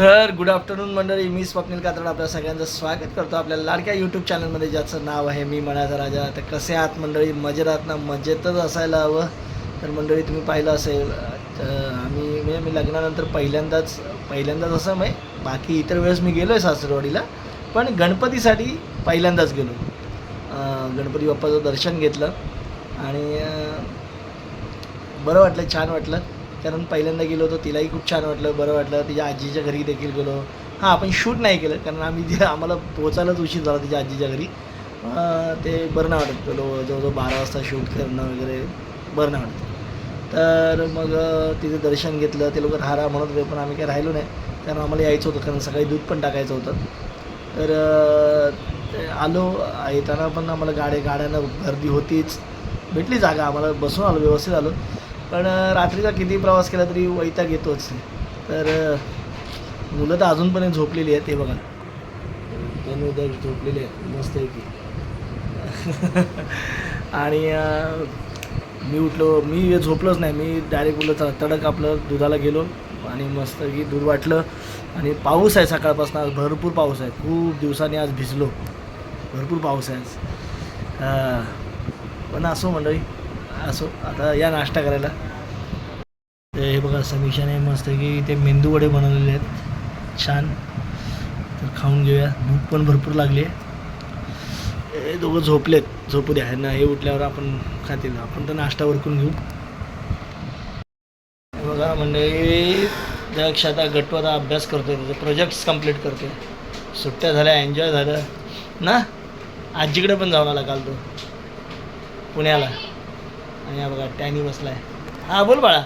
तर good afternoon मंडळी मी स्वप्नील कातड आपल्या सगळ्यांचं स्वागत करतो आपल्या लाडक्या यूट्यूब चॅनलमध्ये ज्याचं नाव आहे मी मनाचा राजा. तर कसे आहात मंडळी? मजेत आहात ना? मजेतच असायला हवं. तर मंडळी तुम्ही पाहिलं असेल तर आम्ही म्हणजे मी लग्नानंतर पहिल्यांदाच पहिल्यांदाच असं म्हणजे बाकी इतर वेळेस मी गेलो आहे सासरवाडीला पण गणपतीसाठी पहिल्यांदाच गेलो. गणपती बाप्पाचं दर्शन घेतलं आणि बरं वाटलं छान वाटलं. कारण पहिल्यांदा गेलो होतो तिलाही खूप छान वाटलं बरं वाटलं. तिच्या आजीच्या घरी देखील गेलो. हां आपण शूट नाही केलं कारण आम्ही जे आम्हाला पोचायलाच उशीर झाला तिच्या आजीच्या घरी. ते बरं नाही वाटत. गेलो जवळजवळ बारा वाजता शूट करणं वगैरे बरं नाही वाटतं. तर मग तिथे दर्शन घेतलं. ते लोक राहा म्हणत होते पण आम्ही काही राहिलो नाही. कारण आम्हाला यायचं होतं कारण सकाळी दूध पण टाकायचं होतं. तर ते आलो. येताना पण आम्हाला गाड्या गाड्यांना गर्दी होतीच. भेटली जागा. आम्हाला बसून आलो व्यवस्थित आलो. पण रात्रीचा किती प्रवास केला तरी वैताग येतोच. तर मुलं तर अजूनपर्यंत झोपलेली आहेत ते बघा. त्यांनी उद्या झोपलेली आहेत मस्त आहे की आणि मी उठलो मी झोपलोच नाही. मी डायरेक्ट उठलो तडक आपलं दुधाला गेलो आणि मस्त की दूध वाटलं. आणि पाऊस आहे सकाळपासून आज भरपूर पाऊस आहे. खूप दिवसांनी आज भिजलो. भरपूर पाऊस आहे पण असो मंडळी असो. आता या नाश्ता करायला. तर हे बघा समीक्षाने मस्त की ते मेंदू वडे बनवलेले आहेत. छान. तर खाऊन घेऊया. भूक पण भरपूर लागली आहे. हे दोघं झोपलेत. झोपू द्या. ना हे उठल्यावर आपण खातील. आपण तर नाश्ता वरकून घेऊ. बघा म्हणजे दक्ष आता गटवाचा अभ्यास करतोय. त्याचे प्रोजेक्ट्स कंप्लीट करतोय. सुट्ट्या झाल्या एन्जॉय झालं. ना? आजीकडे पण जाऊन आला काल तो. पुण्याला. आणि हा बघा टॅनी बसलाय. हा बोल बाळा.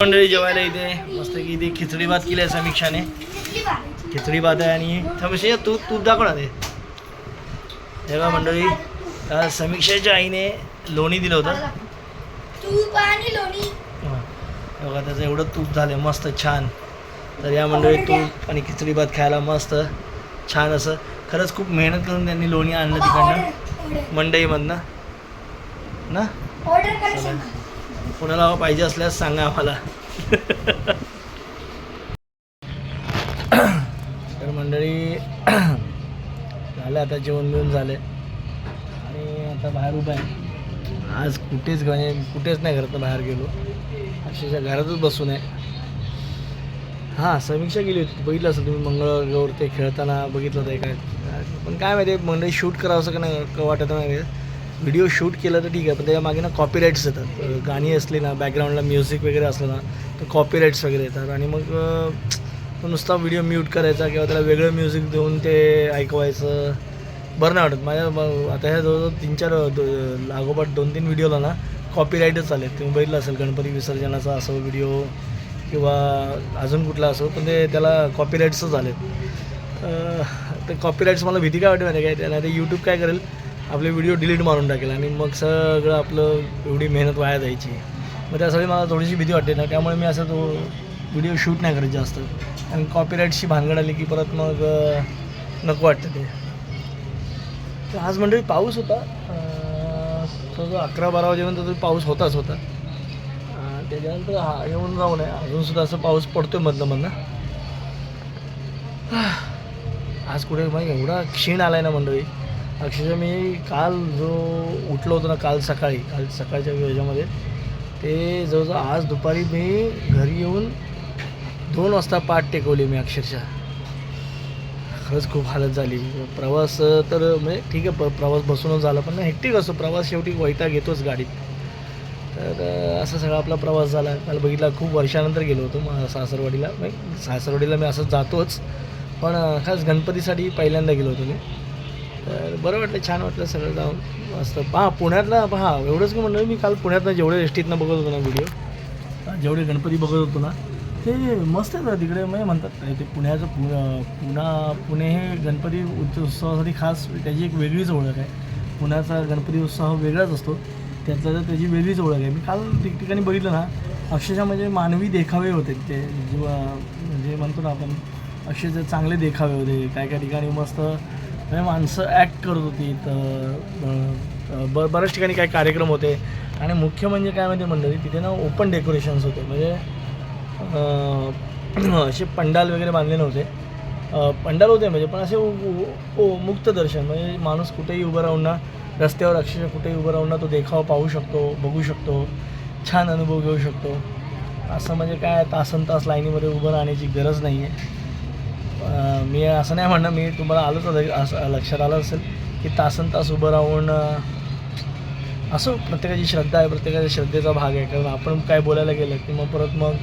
मंडळी जेवायला इथे. मस्त की इथे खिचडी भात केली आहे समीक्षाने. खिचडी भात आहे आणि थोडेसे तूप तूप दाखव ना ते. तेव्हा मंडळी समीक्षाच्या आईने लोणी दिलं होतं. तूप आणि लोणी. बघा त्याचं एवढं तूप झालं मस्त छान. तर या मंडळी तूप आणि खिचडी भात खायला मस्त छान असं. खरंच खूप मेहनत करून त्यांनी लोणी आणलं तिकडनं. मंडईमधनं. ना. कुणाला पाहिजे असल्यास सांगा आम्हाला. तर मंडळी झालं आता जेवण बिवून झाले. आणि आता बाहेर उभा आहे. आज कुठेच म्हणजे कुठेच नाही घरातनं बाहेर गेलो. अक्षरशः घरातच बसून आहे. हां समीक्षा गेली होती. बघितलं असं तुम्ही मंगळवारवर ते खेळताना बघितलं होतं काय पण काय माहिती आहे मंडळी शूट करावं असं का नाही का वाटत नाही. व्हिडिओ शूट केलं तर ठीक आहे पण त्याच्यामागे ना कॉपीराईट्स येतात. गाणी असली ना बॅकग्राऊंडला म्युझिक वगैरे असलं ना तर कॉपीराईट्स वगैरे येतात. आणि मग तो नुसता व्हिडिओ म्यूट करायचा किंवा त्याला वेगळं म्युझिक देऊन ते ऐकवायचं बरं नाही वाटत. माझ्या आता ह्या जवळजवळ तीन चार दो- लागोपाठ दोन तीन व्हिडिओला ना कॉपीराईटच आले. तुम्ही बघितलं असेल गणपती विसर्जनाचा असो व्हिडिओ किंवा अजून कुठला असो पण ते त्याला कॉपीराईट्सच आलेत. तर ते कॉपीराईट्स मला भीती काय वाटते माहिती आहे काय त्याला ते यूट्यूब काय करेल? आपले व्हिडिओ डिलीट मारून टाकेल आणि मग सगळं आपलं एवढी मेहनत वाया जायची. मग त्यासाठी मला थोडीशी भीती वाटते ना त्यामुळे मी असं तो व्हिडिओ शूट नाही करत जास्त. आणि कॉपीराईटशी भानगड आली की परत मग नको वाटतं ते. तर आज मंडळी पाऊस होता. तो जो अकरा बारा वाजेपर्यंत तो पाऊस होताच होता. त्याच्यानंतर हा येऊन जाऊन नये. अजूनसुद्धा असं पाऊस पडतो आहे मधनं. मधनं आज कुठे मग एवढा क्षीण आला आहे ना मंडळी. अक्षरशः मी काल जो उठलो होतो ना काल सकाळी काल सकाळच्या वेळेमध्ये ते जवळजवळ आज दुपारी मी घरी येऊन दोन वाजता पाठ टेकवली मी अक्षरशः. खरंच खूप हालत झाली. प्रवास तर म्हणजे ठीक आहे प प्रवास बसूनच झाला पण हेक्टिक असतो. प्रवास शेवटी वैताग येतोच गाडीत. तर असा सगळा आपला प्रवास झाला. काल बघितला खूप वर्षानंतर गेलो होतो मग सासरवाडीला. म्हणजे सासरवाडीला मी असंच जातोच. पण खास गणपतीसाठी पहिल्यांदा गेलो होतो मी. तर बरं वाटलं छान वाटलं सगळं जाऊन. मस्त. पहा पुण्यातला पहा एवढंच की म्हणलं मी काल पुण्यातनं जेवढे एसटीतनं बघत होतो ना व्हिडिओ जेवढे गणपती बघत होतो ना ते मस्त आहे तिकडे. म्हणजे म्हणतात ते पुण्याचं पु पुणा पुणे हे गणपती उत्सवासाठी खास त्याची एक वेगळीच ओळख आहे. पुण्याचा गणपती उत्सव वेगळाच असतो. त्याचा तर त्याची वेगळीच ओळख आहे. मी काल ठिकठिकाणी बघितलं ना अक्षरशः म्हणजे मानवी देखावे होते. ते जेव्हा म्हणजे म्हणतो ना आपण अक्षरशः चांगले देखावे होते. काय काय ठिकाणी मस्त म्हणजे माणसं ॲक्ट करत होती तर ब बऱ्याच ठिकाणी काही कार्यक्रम होते. आणि मुख्य म्हणजे काय माहिती मंडळी तिथे ना ओपन डेकोरेशन्स होते. म्हणजे असे पंडाल वगैरे बांधले नव्हते. पंडाल होते म्हणजे पण असे ओ मुक्त दर्शन. म्हणजे माणूस कुठेही उभं राहून ना रस्त्यावर अक्षरशः कुठेही उभं राहून ना तो देखावा पाहू शकतो बघू शकतो छान अनुभव घेऊ शकतो. असं म्हणजे काय तासन तास लाईनीमध्ये उभं राहण्याची गरज नाही आहे मी असं नाही म्हणणं मी तुम्हाला आलंच असं लक्षात आलं असेल की तासन तास उभं राहून असं प्रत्येकाची श्रद्धा आहे प्रत्येकाच्या श्रद्धेचा भाग आहे. कारण आपण काय बोलायला गेलं की मग परत मग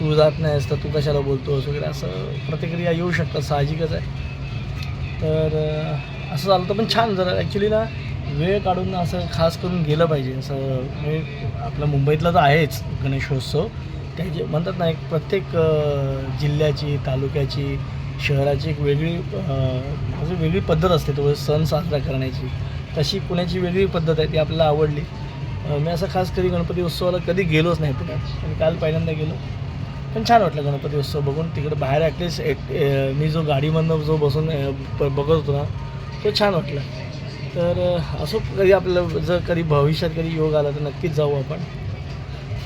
तू जात नाहीस तर तू कशाला बोलतोस वगैरे असं प्रतिक्रिया येऊ शकतात साहजिकच आहे. तर असं झालं तर पण छान जरा ॲक्च्युली ना वेळ काढून असं खास करून गेलं पाहिजे. असं म्हणजे आपलं मुंबईतला तर आहेच गणेशोत्सव. त्याचे म्हणतात ना एक प्रत्येक जिल्ह्याची तालुक्याची शहराची एक वेगळी म्हणजे वेगळी पद्धत असते तो सण साजरा करण्याची. तशी पुण्याची वेगळी पद्धत आहे ती आपल्याला आवडली. मी असं खास कधी गणपती उत्सवाला कधी गेलोच नाही पुण्यात. आणि काल पहिल्यांदा गेलो. पण छान वाटलं गणपती उत्सव बघून. तिकडे बाहेर ॲटलीस्ट एक मी जो गाडीमधनं जो बसून बघत होतो ना तो छान वाटला. तर असं असो कधी आपल्याला जर कधी भविष्यात कधी योग आला तर नक्कीच जाऊ आपण.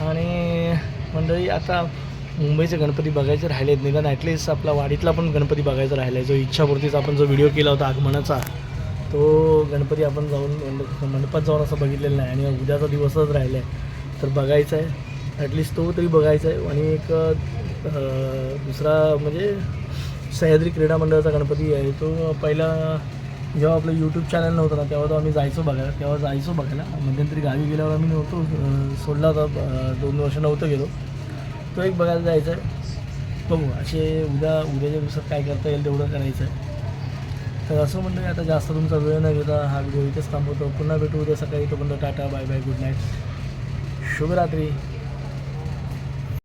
आणि मंडळी आता मुंबईचे गणपती बघायचे राहिले आहेत. निदान ॲटलिस्ट आपला वाडीतला पण गणपती बघायचा राहिला आहे जो इच्छापूर्तीचा आपण जो व्हिडिओ केला होता आगमनाचा तो गणपती आपण जाऊन मंड- मंडपात जाऊन असं बघितलेलं नाही. आणि उद्याचा दिवसच राहिला आहे तर बघायचा आहे ॲटलिस्ट तो तरी बघायचा आहे आणि एक दुसरा म्हणजे सह्याद्री क्रीडा मंडळाचा गणपती आहे. तो पहिला जेव्हा आपलं यूट्यूब चॅनल नव्हतं ना तेव्हा तो आम्ही जायचो बघायला. तेव्हा जायचो बघायला. मध्यंतरी गावी गेल्यावर आम्ही नव्हतो सोडला होता. दोन वर्ष नव्हतं गेलो. तो एक बघायला जायचा. आहे बघू असे उद्या उद्याच्या दिवसात काय करता येईल तेवढं करायचं. तर असं म्हणलं आता जास्त तुमचा वेळ न घेता हा व्हिडिओ इथेच थांबवतो. पुन्हा भेटू उद्या सकाळी. तोपर्यंत टाटा बाय बाय गुड नाईट. शुभरात्री.